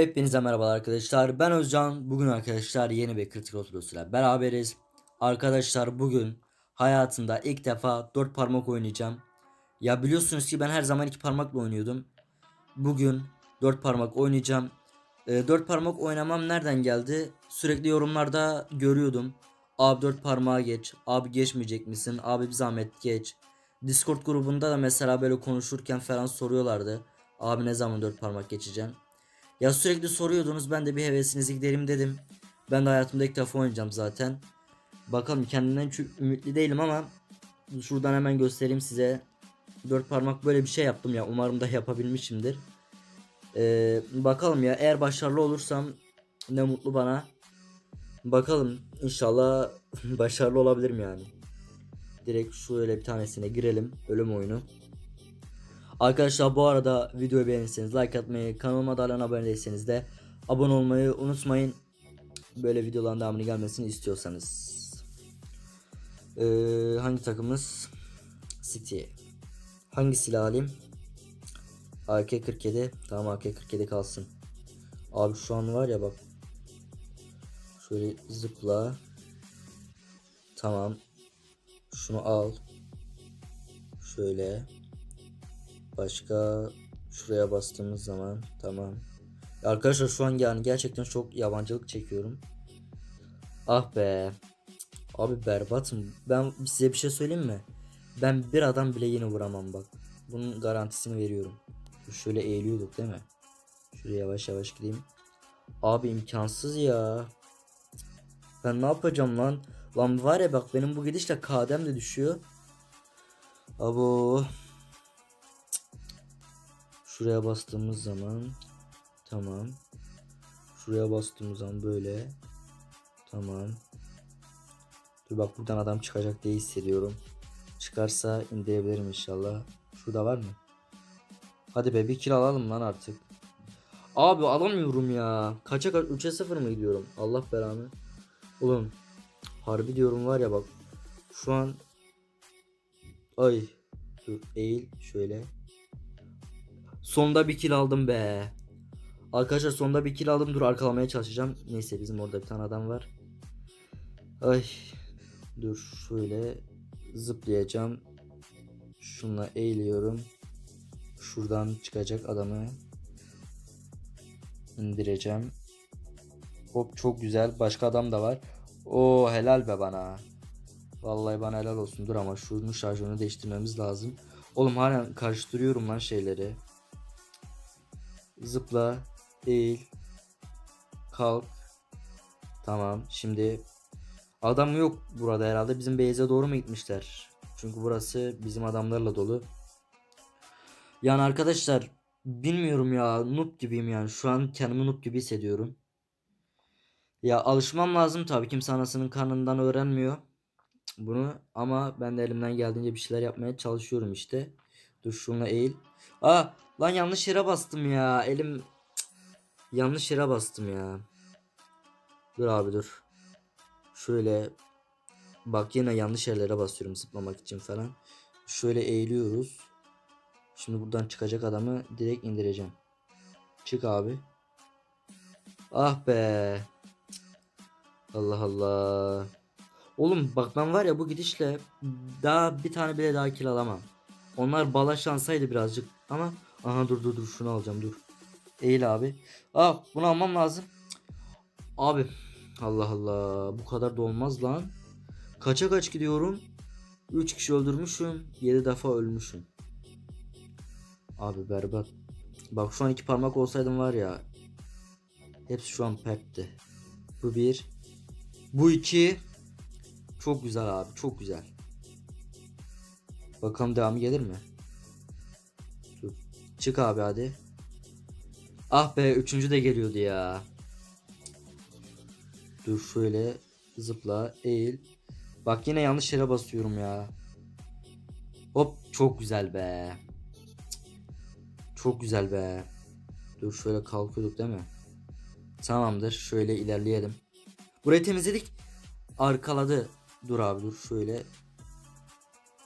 Hepinize merhabalar arkadaşlar. Ben Özcan. Bugün arkadaşlar yeni bir kritik oturusuyla beraberiz. Arkadaşlar bugün hayatımda ilk defa 4 parmak oynayacağım. Ya biliyorsunuz ki ben her zaman 2 parmakla oynuyordum. Bugün 4 parmak oynayacağım. 4 parmak oynamam nereden geldi? Sürekli yorumlarda görüyordum. Abi 4 parmağa geç. Abi geçmeyecek misin? Abi bir zahmet geç. Discord grubunda da mesela böyle konuşurken falan soruyorlardı. Abi ne zaman 4 parmak geçeceğim? Ya sürekli soruyordunuz ben de bir hevesinizi giderim dedim. Ben de hayatımda ilk defa oynayacağım zaten. Bakalım kendimden çok ümitli değilim ama şuradan hemen göstereyim size. Dört parmak böyle bir şey yaptım ya umarım da yapabilmişimdir. Ee, bakalım ya eğer başarılı olursam ne mutlu bana. Bakalım inşallah başarılı olabilirim yani. Direkt şöyle bir tanesine girelim ölüm oyunu. Arkadaşlar bu arada videoyu beğenirseniz like atmayı, kanalıma da hala abone değilseniz de abone olmayı unutmayın. Böyle videoların devamını gelmesini istiyorsanız. Ee, hangi takımız? City. Hangi silah alayım? AK-47. Tamam AK-47 kalsın. Abi şu an var ya bak. Şöyle zıpla. Tamam. Şunu al. Şöyle. Başka şuraya bastığımız zaman tamam. Arkadaşlar şu an yani gerçekten çok yabancılık çekiyorum. Ah be. Abi berbatım. Ben size bir şey söyleyeyim mi? Ben bir adam bile yine vuramam bak. Bunun garantisini veriyorum. Şöyle eğiliyorduk değil mi? Şuraya yavaş yavaş gideyim. Abi imkansız ya. Ben ne yapacağım lan? Lan var ya bak benim bu gidişle kadem de düşüyor. Abo. Şuraya bastığımız zaman tamam. Şuraya bastığımız zaman böyle. Tamam. Dur bak buradan adam çıkacak diye hissediyorum. Çıkarsa indirebilirim inşallah. Şurada var mı? Hadi be bir kill alalım lan artık. Abi alamıyorum ya. Kaça kaç 3'e 0 mı gidiyorum? Allah belanı. Oğlum harbi diyorum var ya bak. Şu an ay dur eğil şöyle. Sonda bir kill aldım be. Arkadaşlar sonda bir kill aldım. Dur arkalamaya çalışacağım. Neyse bizim orada bir tane adam var. Ay. Dur şöyle zıplayacağım. Şunla eğiliyorum. Şuradan çıkacak adamı indireceğim. Hop çok güzel. Başka adam da var. O helal be bana. Vallahi bana helal olsun. Dur ama şunun şarjını değiştirmemiz lazım. Oğlum halen karıştırıyorum lan şeyleri. Zıpla, eğil, kalk. Tamam. Şimdi adam yok burada herhalde. Bizim base'e doğru mu gitmişler? Çünkü burası bizim adamlarla dolu. Yani arkadaşlar bilmiyorum ya noob gibiyim yani. Şu an kendimi noob gibi hissediyorum. Ya alışmam lazım tabii kimse anasının karnından öğrenmiyor bunu ama ben de elimden geldiğince bir şeyler yapmaya çalışıyorum işte. Dur şunla eğil. Aa lan yanlış yere bastım ya. Elim Cık. yanlış yere bastım ya. Dur abi dur. Şöyle bak yine yanlış yerlere basıyorum zıplamak için falan. Şöyle eğiliyoruz. Şimdi buradan çıkacak adamı direkt indireceğim. Çık abi. Ah be. Allah Allah. Oğlum bak ben var ya bu gidişle daha bir tane bile daha kill alamam. Onlar balaşlansaydı birazcık ama aha dur dur dur şunu alacağım dur. Eğil abi. Ah bunu almam lazım. Abi Allah Allah bu kadar da olmaz lan. Kaça kaç gidiyorum? 3 kişi öldürmüşüm. 7 defa ölmüşüm. Abi berbat. Bak şu an iki parmak olsaydım var ya. Hepsi şu an pepti. Bu bir. Bu iki. Çok güzel abi çok güzel. Bakalım devamı gelir mi? Dur. Çık abi hadi. Ah be üçüncü de geliyordu ya. Dur şöyle zıpla eğil. Bak yine yanlış yere basıyorum ya. Hop çok güzel be. Çok güzel be. Dur şöyle kalkıyorduk değil mi? Tamamdır şöyle ilerleyelim. Burayı temizledik. Arkaladı. Dur abi dur şöyle.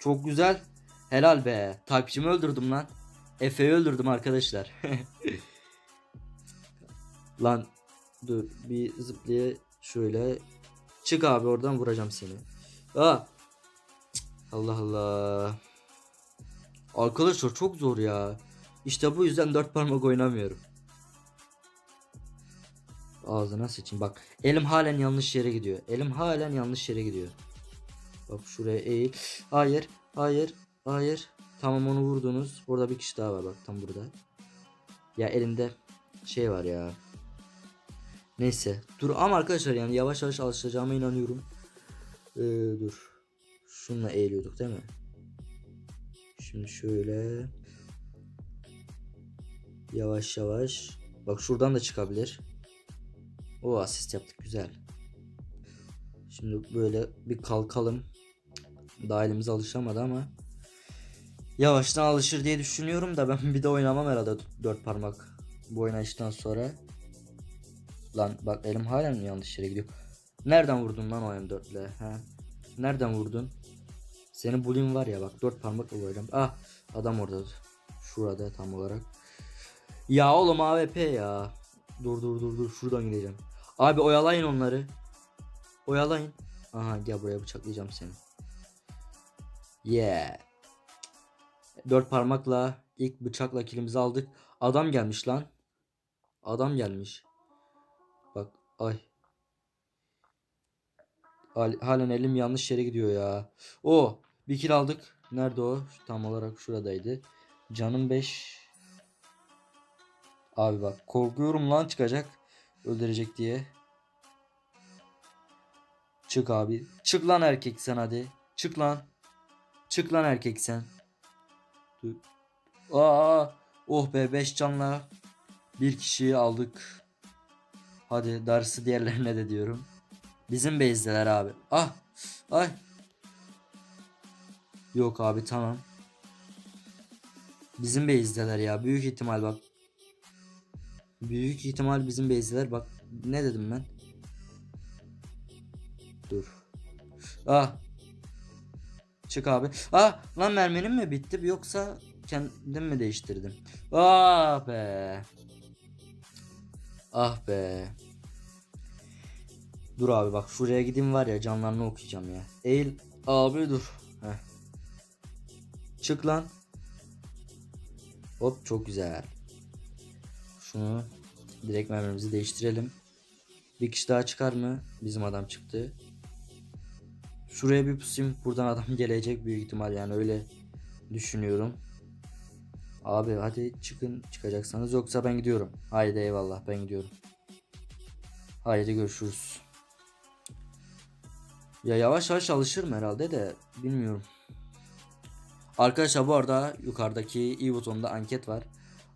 Çok güzel. Helal be. Takipçimi öldürdüm lan. Efe'yi öldürdüm arkadaşlar. Lan dur bir zıplaya şöyle. Çık abi oradan vuracağım seni. Aa. Allah Allah. Arkadaşlar çok zor ya. İşte bu yüzden dört parmak oynamıyorum. Ağzına sıçayım bak. Elim halen yanlış yere gidiyor. Elim halen yanlış yere gidiyor. Bak şuraya eğil. Hayır. Hayır. Hayır. Tamam onu vurdunuz. Orada bir kişi daha var bak tam burada. Ya elinde şey var ya. Neyse. Dur ama arkadaşlar yani yavaş yavaş alışacağıma inanıyorum. Ee, dur. Şununla eğiliyorduk değil mi? Şimdi şöyle. Yavaş yavaş. Bak şuradan da çıkabilir. O asist yaptık güzel. Şimdi böyle bir kalkalım. Daha elimiz alışamadı ama. Yavaştan alışır diye düşünüyorum da ben bir de oynamam herhalde dört parmak. Bu oynayıştan sonra. Lan bak elim halen yanlış yere gidiyor. Nereden vurdun lan o M4 ile? He? Nereden vurdun? Senin bullying var ya bak dört parmakla vuracağım. Ah adam orada. Şurada tam olarak. Ya oğlum AWP ya. Dur dur dur dur şuradan gideceğim. Abi oyalayın onları. Oyalayın. Aha gel buraya bıçaklayacağım seni. Yeah. Dört parmakla ilk bıçakla kilimizi aldık. Adam gelmiş lan. Adam gelmiş. Bak ay. Hal- Halen elim yanlış yere gidiyor ya. O bir kill aldık. Nerede o? Tam olarak şuradaydı. Canım 5. Abi bak korkuyorum lan çıkacak. Öldürecek diye. Çık abi. Çık lan erkek sen hadi. Çık lan. Çık lan erkek sen. Dur. Aa, oh be 5 canla bir kişiyi aldık. Hadi darısı diğerlerine de diyorum. Bizim base'deler abi. Ah. Ay. Yok abi tamam. Bizim base'deler ya. Büyük ihtimal bak. Büyük ihtimal bizim base'deler. Bak ne dedim ben? Dur. Ah. Çık abi. Ah lan mermenim mi bitti yoksa kendim mi değiştirdim? Ah be. Ah be. Dur abi bak şuraya gideyim var ya canlarını okuyacağım ya. Eğil abi dur. Heh. Çık lan. Hop çok güzel. Şunu direkt mermimizi değiştirelim. Bir kişi daha çıkar mı? Bizim adam çıktı. Şuraya bir pusayım. Buradan adam gelecek büyük ihtimal yani öyle düşünüyorum. Abi hadi çıkın çıkacaksanız yoksa ben gidiyorum. Haydi eyvallah ben gidiyorum. Haydi görüşürüz. Ya yavaş yavaş alışırım herhalde de bilmiyorum. Arkadaşlar bu arada yukarıdaki i butonunda anket var.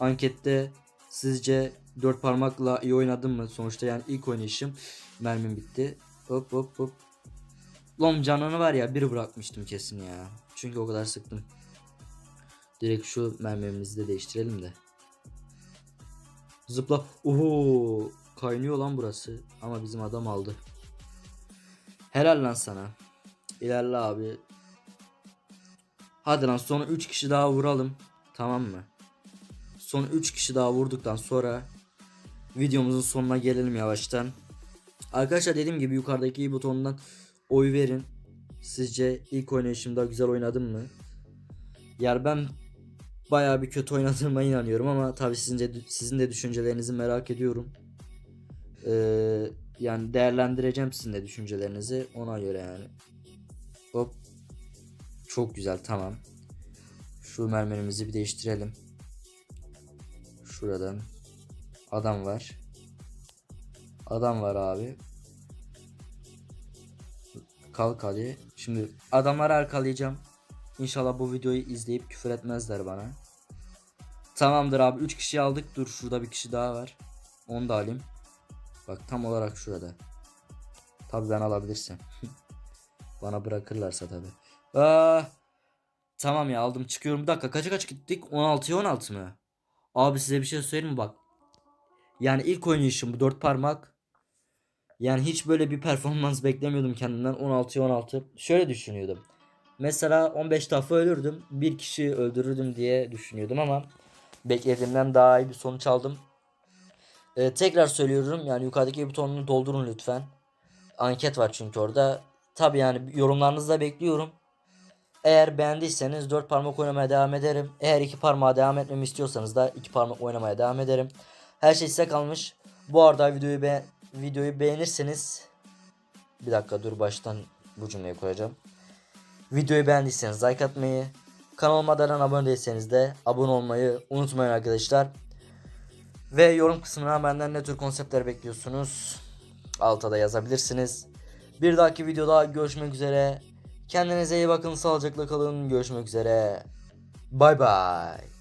Ankette sizce dört parmakla iyi oynadım mı? Sonuçta yani ilk oynayışım mermim bitti. Hop hop hop. Lan canını var ya bir bırakmıştım kesin ya. Çünkü o kadar sıktım. Direkt şu mermimizi de değiştirelim de. Zıpla. Oho. Kaynıyor lan burası. Ama bizim adam aldı. Helal lan sana. İlerle abi. Hadi lan son 3 kişi daha vuralım. Tamam mı? Son 3 kişi daha vurduktan sonra videomuzun sonuna gelelim yavaştan. Arkadaşlar dediğim gibi yukarıdaki i butonundan oy verin. Sizce ilk oynayışımda güzel oynadım mı? Yani ben bayağı bir kötü oynadığıma inanıyorum ama tabii sizin de, sizin de düşüncelerinizi merak ediyorum. Ee, yani değerlendireceğim sizin de düşüncelerinizi ona göre yani. Hop. Çok güzel tamam. Şu mermerimizi bir değiştirelim. Şuradan. Adam var. Adam var abi. Kalk hadi. Şimdi adamları arkalayacağım. İnşallah bu videoyu izleyip küfür etmezler bana. Tamamdır abi 3 kişi aldık. Dur şurada bir kişi daha var. Onu da alayım. Bak tam olarak şurada. Tabi ben alabilirsem. bana bırakırlarsa tabi. Aa, tamam ya aldım çıkıyorum. Bir dakika kaça kaç gittik? 16'ya 16 mı? Abi size bir şey söyleyeyim mi bak. Yani ilk oynayışım bu 4 parmak. Yani hiç böyle bir performans beklemiyordum kendimden. 16'ya 16. Şöyle düşünüyordum. Mesela 15 defa ölürdüm. Bir kişi öldürürdüm diye düşünüyordum ama beklediğimden daha iyi bir sonuç aldım. Ee, tekrar söylüyorum yani yukarıdaki butonunu doldurun lütfen. Anket var çünkü orada. Tabi yani yorumlarınızı da bekliyorum. Eğer beğendiyseniz 4 parmak oynamaya devam ederim. Eğer 2 parmağa devam etmemi istiyorsanız da 2 parmak oynamaya devam ederim. Her şey size kalmış. Bu arada videoyu be videoyu beğenirseniz bir dakika dur baştan bu cümleyi koyacağım. Videoyu beğendiyseniz like atmayı, kanalıma da abone değilseniz de abone olmayı unutmayın arkadaşlar. Ve yorum kısmına benden ne tür konseptler bekliyorsunuz? Alta da yazabilirsiniz. Bir dahaki videoda görüşmek üzere. Kendinize iyi bakın, sağlıcakla kalın. Görüşmek üzere. Bay bay.